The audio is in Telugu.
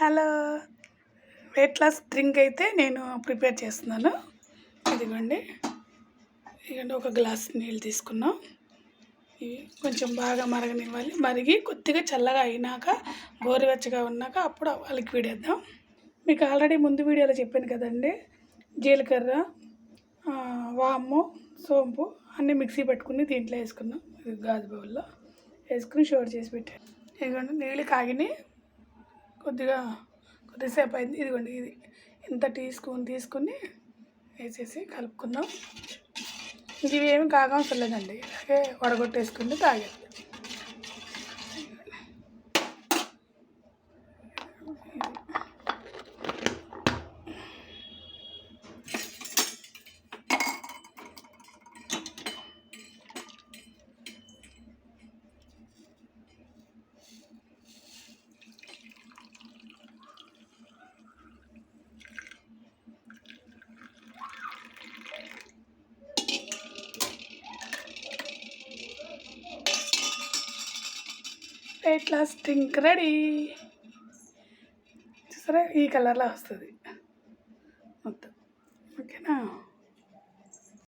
హలో. వెయిట్ లాస్ డ్రింక్ అయితే నేను ప్రిపేర్ చేస్తున్నాను. ఇదిగోండి. ఇదిగోండి ఒక గ్లాస్ నీళ్ళు తీసుకున్నాం. ఇవి కొంచెం బాగా మరగనివ్వాలి. మరిగి కొద్దిగా చల్లగా అయినాక గోరువెచ్చగా ఉన్నాక అప్పుడు ఆ లిక్విడ్ వేద్దాం. మీకు ఆల్రెడీ ముందు వీడియోలో చెప్పాను కదండి. జీలకర్ర వాము సోంపు అన్నీ మిక్సీ పెట్టుకుని దీంట్లో వేసుకున్నాం. గాజు బౌల్లో వేసుకుని షోర్ చేసి పెట్టాను. ఇదిగోండి నీళ్ళు కాగిని కొద్దిగా కొద్దిసేపు అయింది. ఇదిగోండి ఇది. ఇంత టీ స్పూన్ తీసుకుని వేసేసి కలుపుకుందాం. ఇవి ఏమి కాగవసరం లేదండి అలాగే వడగొట్టేసుకుని తాగేది వెయిట్ లాస్ డ్రింక్ రెడీ. చూసారా? ఈ కలర్లో వస్తుంది. మొత్తం. ఓకేనా?